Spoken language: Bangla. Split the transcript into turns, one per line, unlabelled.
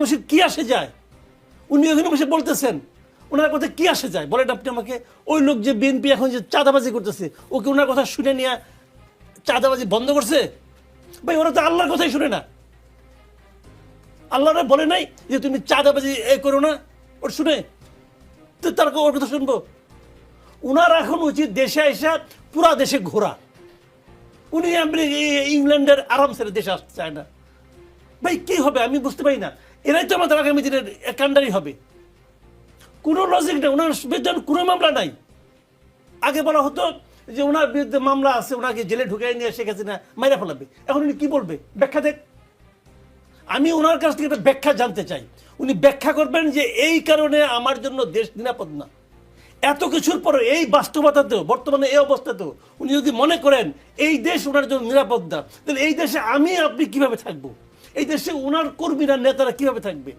মানুষের কি আসে যায়? উনি ওখানে বসে বলতেছেন, ওনার কথা কি আসে যায়? বলেন আপনি আমাকে, ওই লোক যে বিএনপি এখন যে চাঁদাবাজি করতেছে, ওকে ওনার কথা শুনে নিয়ে চাঁদাবাজি বন্ধ করছে? ভাই, ওরা তো আল্লাহর কথাই শুনে না। আল্লাহরা বলে নাই যে, তুমি চাঁদাবাজি এ করো না। ওর শুনে, তো তার ওর কথা শুনব? উনার এখন উচিত দেশে এসে পুরা দেশে ঘোরা। উনি আমেরিকা ইংল্যান্ডের আরাম ছেড়ে দেশে আসতে চায় না। ভাই, কি হবে? আমি বুঝতে পারি না। এরাই তো আমাদের আগামী দিনের কান্ডারি হবে। কোনো লজিক নেই, ওনার বিরুদ্ধে কোনো মামলা নাই। আগে বলা হতো যে ওনার বিরুদ্ধে মামলা আছে, ওনাকে জেলে ঢুকে নিয়ে শেখ না মাইরা ফেলাবে। এখন উনি কী বলবে? ব্যাখ্যা দেখ আমি ওনার কাছ থেকে একটা ব্যাখ্যা জানতে চাই। উনি ব্যাখ্যা করবেন যে এই কারণে আমার জন্য দেশ নিরাপদ না। এত কিছুর পরে এই বাস্তবতাতেও, বর্তমানে এই অবস্থাতেও উনি যদি মনে করেন এই দেশ ওনার জন্য নিরাপদ না, তাহলে এই দেশে আমি আপনি কীভাবে থাকব? এই দেশে ওনার কর্মীরা, নেতারা কীভাবে থাকবে?